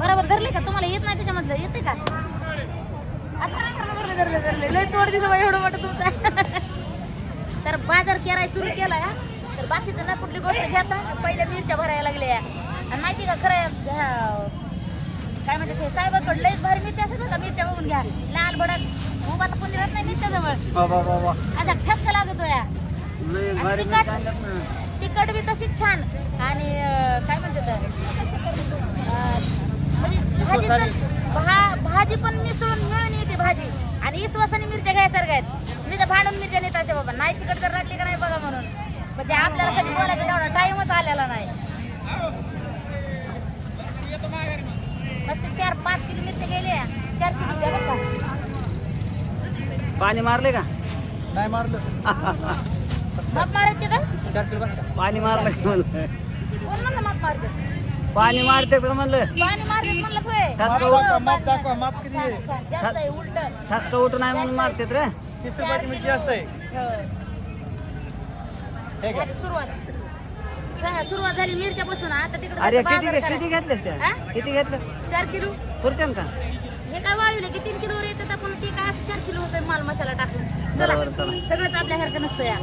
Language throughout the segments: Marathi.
बरोबर धरले का? तुम्हाला येत नाही त्याच्यामधलं? येते का? आता नाही धरलं, धरलं धरलं धरलं. लय तोड दिलं बाई एवढं मोठं तुमचा. तर बाजार केराय सुरू केला हा. तर बाकीचं ना कुठली गोष्ट घेता? पहिल्या मिरच्या भरायला लागल्या. आणि माहिती का खरं काय म्हणते ते साहेबाकडे लईच भारी मिरच्या बरं का मिरच्या बघून घ्या. लाल भडक उभा तर कोणी राहत नाही मिरच्या जवळ. असा ठसका लागतो या. तिखट? ना. तिखट बी तशीच छान. आणि काय म्हणतात भाजी पण भा- भाजी पण मिसळून मिळून येते भाजी. आणि इसवासाने मिरच्या घ्यायसारख्या आहेत. मी तर भांडून मिरच्या नेत असते बाबा. नाही तिकड तर लागली का नाही बघा म्हणून. म्हणजे आपल्याला कधी बोलायचं तेवढा टाइमच आलेला नाही. मस्त चार पाच किलो मिरच्या गेल्या चार किलो पाणी मारले का? नाही मारलं. माप मारायचे का चार किलो बस. का पाणी मारलं म्हणलं माप मारते. पाणी मारते का म्हणलं? पाणी मारते म्हणलं होय माप दाखवा, पाणी माप दाखवा, मारते. माप किती आहे? छान, छान. जास्त आहे उलट. सातशे उठून आहे म्हणून मारतेत रे. तीस रुपयाची मिरची असते हे का झाली सुरुवात. झाली, सुरुवात झाली मिरच्या पासून आता तिकडे अरे बाजार किती करायला. किती घेतलेस त्या? हा? किती घेतलं? चार किलो. पुरते का? हे काय वाढवले की तीन किलोवर येतात आपण ती काय असं चार किलो होतं माल मसाला टाकून? चला बरोबर, चला. सगळंच आपल्यासारखं नसतं या.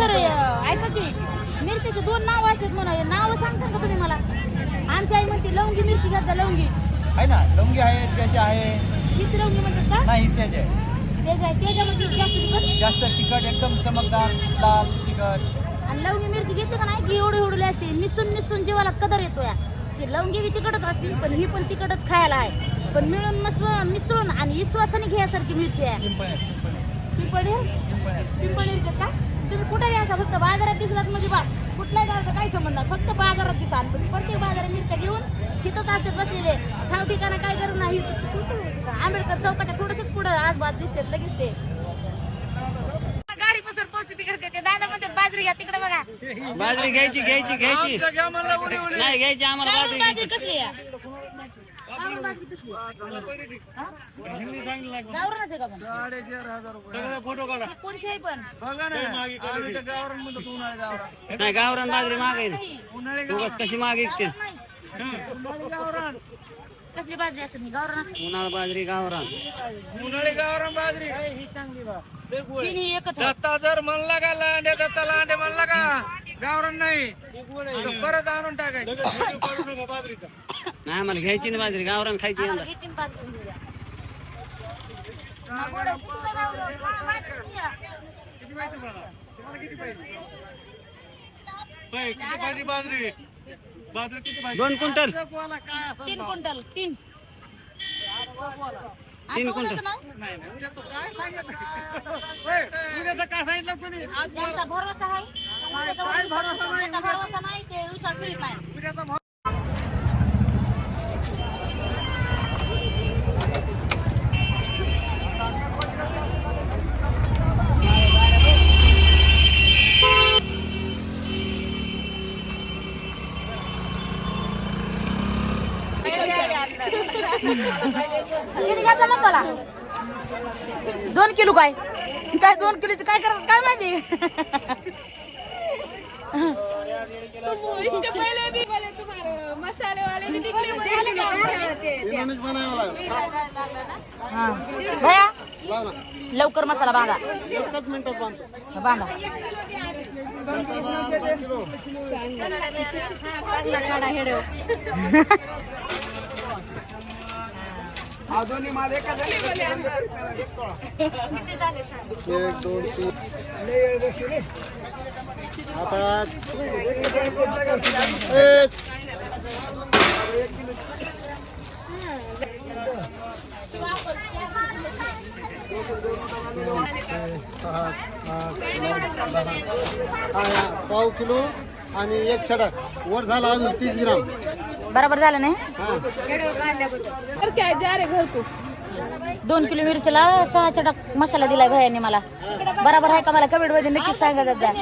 सर ऐका की मिरच्याचे दोन नाव असतात म्हणा. नाव सांगता का तुम्ही मला? आमची आई म्हणते लवंगी मिरची घ्या लवंगी. आहे ना लवंगी आहे त्याचे आहे. हीच लवंगी म्हणतात का? नाही त्याचे आहे. त्याच्या त्याच्यामध्ये जास्त तिखट? जास्त तिखट एकदम चमकदार लाल तिखट. आणि लवंगी मिरची घेतली का नाही? की एवढी एवढी असते. निसून निसून जीवाला कदर येतो या की लवंगी बी तिखटच असते पण ही पण तिखटच खायला आहे. पण मिळून मिसळून मिसळून आणि विश्वासाने घ्यायसारखी मिरची आहे. पिंपळ पिंपळी पिंपळी? का? तुम्ही कुठे घ्यायचा फक्त बाजारात दिसलात म्हणजे बस. कुठल्याही गावाचा काही संबंध नाही. फक्त बाजारात दिसा आणि तुम्ही प्रत्येक बाजारात मिरच्या घेऊन तिथंच असतात बसलेले. ठाव ठिकाणा काय करत नाही. आंबेडकर चौकाच्या थोडस पुढं आज बाद दिसतात लगेच ते. गाडी पसर पोहोचते तिकडे ते. दादा म्हणतात बाजरी घ्या तिकडे बघा. बाजरी घ्यायची घ्यायची घ्यायची. नाही घ्यायची आम्हाला बाजरी बाजरी घ्यायची. आहे बाजरी पण आहे नाही गावरान बाजरी मागे उगाच कशी माग विकते नाही. कसली बाजरी असते मी गावरान उन्हाळा बाजरी गावरान उन्हाळी गावरान बाजरी तिन्ही एकच आहे. दत्ता जर म्हणला का लांडे दत्ता लांडे म्हणला का गावरान नाही. तर परत आणून टाकायचं. नाही घ्यायची नाही बाजरी गावरान खायची यंदा. किती. बाजरी? बाजरी किती पाहिजे? दोन क्विंटल. तीन क्विंटल तीन. तीन क्विंटल. उद्याचं काय सांगितलं कोणी आज ज्यांचा भरोसा आहे? भरोसा नाही. ज्यांचा भरोसा ते विश्वास ठेवीत नाही दोन किलो काय काय दोन किलोचं काय करतात काय माहिती भैया लवकर मसाला बांधा. बांधा. काढा हेडो दोन्ही माल एका एक दोन तीन. आता आठ. हा, या, पाव किलो आणि एक छडक वर झाला अजून तीस ग्राम. बरोबर झालं नाही? हा. दोन किलो मिरचीला सहा चटक मसाला दिलाय भैयाने मला. बरोबर आहे का मला? कमेंटमध्ये नक्कीच सांगा द्या